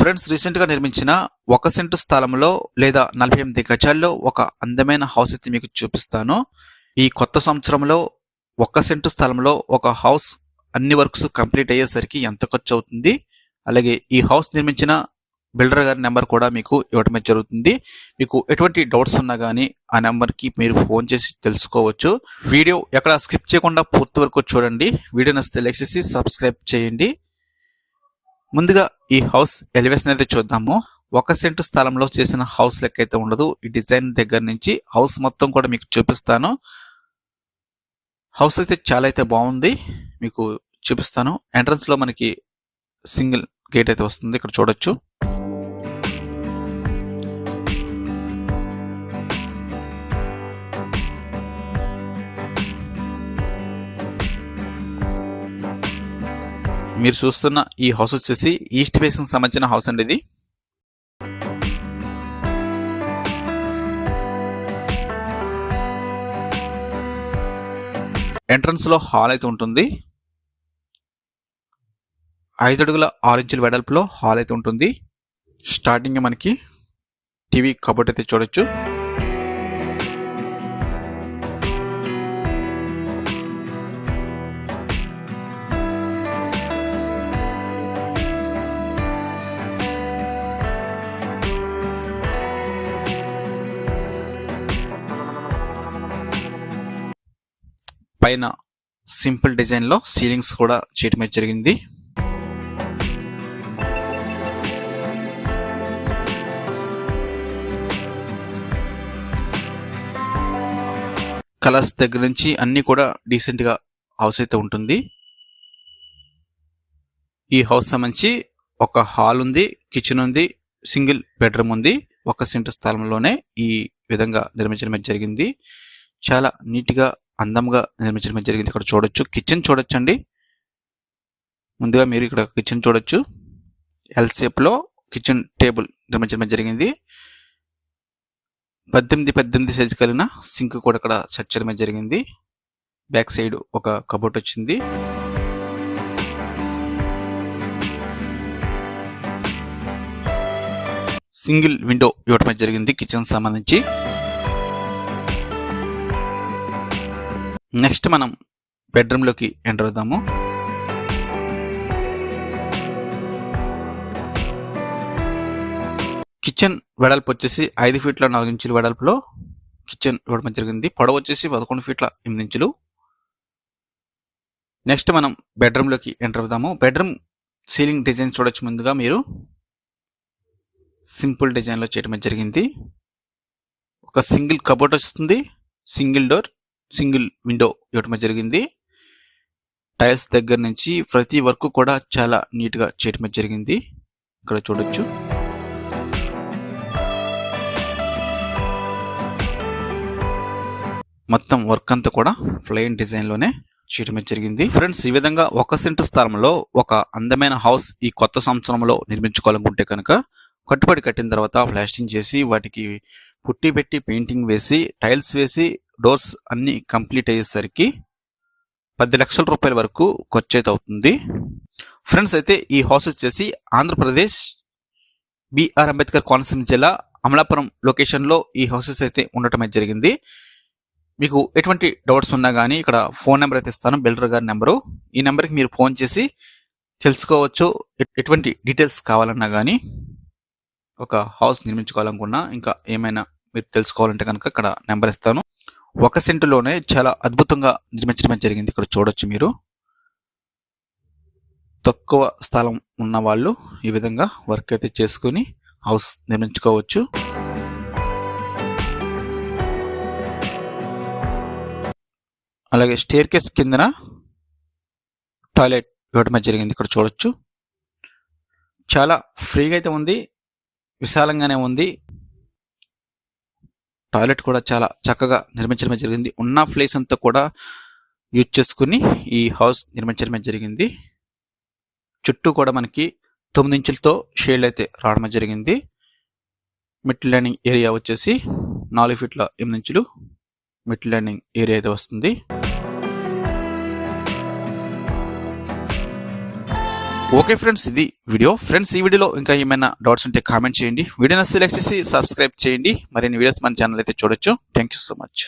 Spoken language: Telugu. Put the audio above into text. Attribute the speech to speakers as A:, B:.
A: ఫ్రెండ్స్ రీసెంట్గా నిర్మించిన ఒక సెంటు స్థలంలో లేదా నలభై ఎనిమిది గజాల్లో ఒక అందమైన హౌస్ అయితే మీకు చూపిస్తాను. ఈ కొత్త సంవత్సరంలో ఒక సెంటు స్థలంలో ఒక హౌస్ అన్ని వర్క్స్ కంప్లీట్ అయ్యేసరికి ఎంత ఖర్చు అవుతుంది? అలాగే ఈ హౌస్ నిర్మించిన బిల్డర్ గారి నెంబర్ కూడా మీకు ఇవ్వటం జరుగుతుంది. మీకు ఎటువంటి డౌట్స్ ఉన్నా కానీ ఆ నెంబర్కి మీరు ఫోన్ చేసి తెలుసుకోవచ్చు. వీడియో ఎక్కడ స్కిప్ చేయకుండా పూర్తి వరకు చూడండి. వీడియో నచ్చితే లైక్ చేసి సబ్స్క్రైబ్ చేయండి. ముందుగా ఈ హౌస్ ఎలివేషన్ అయితే చూద్దాము. ఒక సెంటు స్థలంలో చేసిన హౌస్ లెక్క అయితే ఉండదు. ఈ డిజైన్ దగ్గర నుంచి హౌస్ మొత్తం కూడా మీకు చూపిస్తాను. హౌస్ అయితే చాలా అయితే బాగుంది. మీకు చూపిస్తాను. ఎంట్రన్స్లో మనకి సింగిల్ గేట్ అయితే వస్తుంది. ఇక్కడ చూడొచ్చు. మీరు చూస్తున్న ఈ హౌస్ వచ్చేసి ఈస్ట్ ఫేసింగ్ సంబంధించిన హౌస్ అండి ఇది. ఎంట్రన్స్లో హాల్ అయితే ఉంటుంది. ఐదు అడుగుల ఆరు వెడల్పులో హాల్ అయితే ఉంటుంది. స్టార్టింగ్ మనకి టీవీ కబోర్డ్ అయితే చూడొచ్చు. పైన సింపుల్ డిజైన్లో సీలింగ్స్ కూడా చేయడమే జరిగింది. కలర్స్ దగ్గర నుంచి అన్నీ కూడా డీసెంట్గా హౌస్ అయితే ఉంటుంది. ఈ హౌస్ సంబంధించి ఒక హాల్ ఉంది కిచెన్ ఉంది సింగిల్ బెడ్రూమ్ ఉంది. ఒక సెంటర్ స్థలంలోనే ఈ విధంగా నిర్మించడం జరిగింది. చాలా నీట్గా అందంగా నిర్మించడం జరిగింది ఇక్కడ చూడొచ్చు. కిచెన్ చూడొచ్చు అండి ముందుగా మీరు ఇక్కడ కిచెన్ చూడొచ్చు. ఎల్ షేప్లో కిచెన్ టేబుల్ నిర్మించడం జరిగింది. పద్దెనిమిది పద్దెనిమిది సైజు కలిగిన సింక్ కూడా ఇక్కడ సెట్ చేయడం జరిగింది. బ్యాక్ సైడ్ ఒక కబోర్డ్ వచ్చింది. సింగిల్ విండో ఇవ్వటం జరిగింది కిచెన్ సంబంధించి. నెక్స్ట్ మనం బెడ్రూమ్లోకి ఎంటర్ అవుదాము. కిచెన్ వెడల్పు వచ్చేసి ఐదు ఫీట్ల నాలుగు ఇంచుల వెడల్పులో కిచెన్ ఇవ్వడం జరిగింది. పొడవు వచ్చేసి పదకొండు ఫీట్ల ఎనిమిది ఇంచులు. నెక్స్ట్ మనం బెడ్రూమ్లోకి ఎంటర్ అవుదాము. బెడ్రూమ్ సీలింగ్ డిజైన్ చూడొచ్చు ముందుగా మీరు. సింపుల్ డిజైన్లో చేయడం జరిగింది. ఒక సింగిల్ కబోర్డ్ వస్తుంది. సింగిల్ డోర్ సింగిల్ విండో ఇవ్వటం జరిగింది. టైల్స్ దగ్గర నుంచి ప్రతి వర్క్ కూడా చాలా నీట్గా చేయటం జరిగింది. ఇక్కడ చూడొచ్చు. మొత్తం వర్క్ అంతా కూడా ప్లెయిన్ డిజైన్లోనే చేయడం జరిగింది. ఫ్రెండ్స్ ఈ విధంగా ఒక సెంటు స్థలంలో ఒక అందమైన హౌస్ ఈ కొత్త సంవత్సరంలో నిర్మించుకోవాలనుకుంటే కనుక కట్టుబడి కట్టిన తర్వాత ప్లాస్టింగ్ చేసి వాటికి పుట్టి పెట్టి పెయింటింగ్ వేసి టైల్స్ వేసి డోర్స్ అన్ని కంప్లీట్ అయ్యేసరికి పది లక్షల రూపాయల వరకు ఖర్చు అయితే అవుతుంది ఫ్రెండ్స్ అయితే ఈ హౌస్ వచ్చేసి ఆంధ్రప్రదేశ్ బిఆర్ అంబేద్కర్ కోనసీమ జిల్లా అమలాపురం లొకేషన్లో ఈ హౌసెస్ అయితే ఉండటం అయితే జరిగింది. మీకు ఎటువంటి డౌట్స్ ఉన్నా కానీ ఇక్కడ ఫోన్ నెంబర్ అయితే ఇస్తాను బిల్డర్ గారి నెంబరు. ఈ నెంబర్కి మీరు ఫోన్ చేసి తెలుసుకోవచ్చు ఎటువంటి డీటెయిల్స్ కావాలన్నా కానీ ఒక హౌస్ నిర్మించుకోవాలనుకున్నా ఇంకా ఏమైనా మీరు తెలుసుకోవాలంటే కనుక ఇక్కడ నెంబర్ ఇస్తాను. ఒక సెంటులోనే చాలా అద్భుతంగా నిర్మించడం జరిగింది. ఇక్కడ చూడొచ్చు మీరు. తక్కువ స్థలం ఉన్న వాళ్ళు ఈ విధంగా వర్క్ అయితే చేసుకొని హౌస్ నిర్మించుకోవచ్చు. అలాగే స్టేర్ కేస్ కిందన టాయిలెట్ ఇవ్వడం జరిగింది. ఇక్కడ చూడొచ్చు. చాలా ఫ్రీగా అయితే ఉంది. విశాలంగానే ఉంది. టాయిలెట్ కూడా చాలా చక్కగా నిర్మించడమే జరిగింది. ఉన్న ప్లేస్ అంతా కూడా యూజ్ చేసుకుని ఈ హౌస్ నిర్మించడమే జరిగింది. చుట్టూ కూడా మనకి తొమ్మిది ఇంచులతో షేడ్ అయితే రావడం జరిగింది. మిడ్ ల్యాండింగ్ ఏరియా వచ్చేసి నాలుగు ఫీట్ల ఎనిమిది ఇంచులు మిడ్ ల్యాండింగ్ ఏరియా అయితే వస్తుంది. ఓకే ఫ్రెండ్స్ ఇది వీడియో ఫ్రెండ్స్ ఈ వీడియోలో ఇంకా ఏమైనా డౌట్స్ ఉంటే కామెంట్ చేయండి. వీడియోని సెలెక్ట్ చేసి సబ్స్క్రైబ్ చేయండి. మరిన్ని వీడియోస్ మన ఛానల్ అయితే చూడొచ్చు. Thank you so much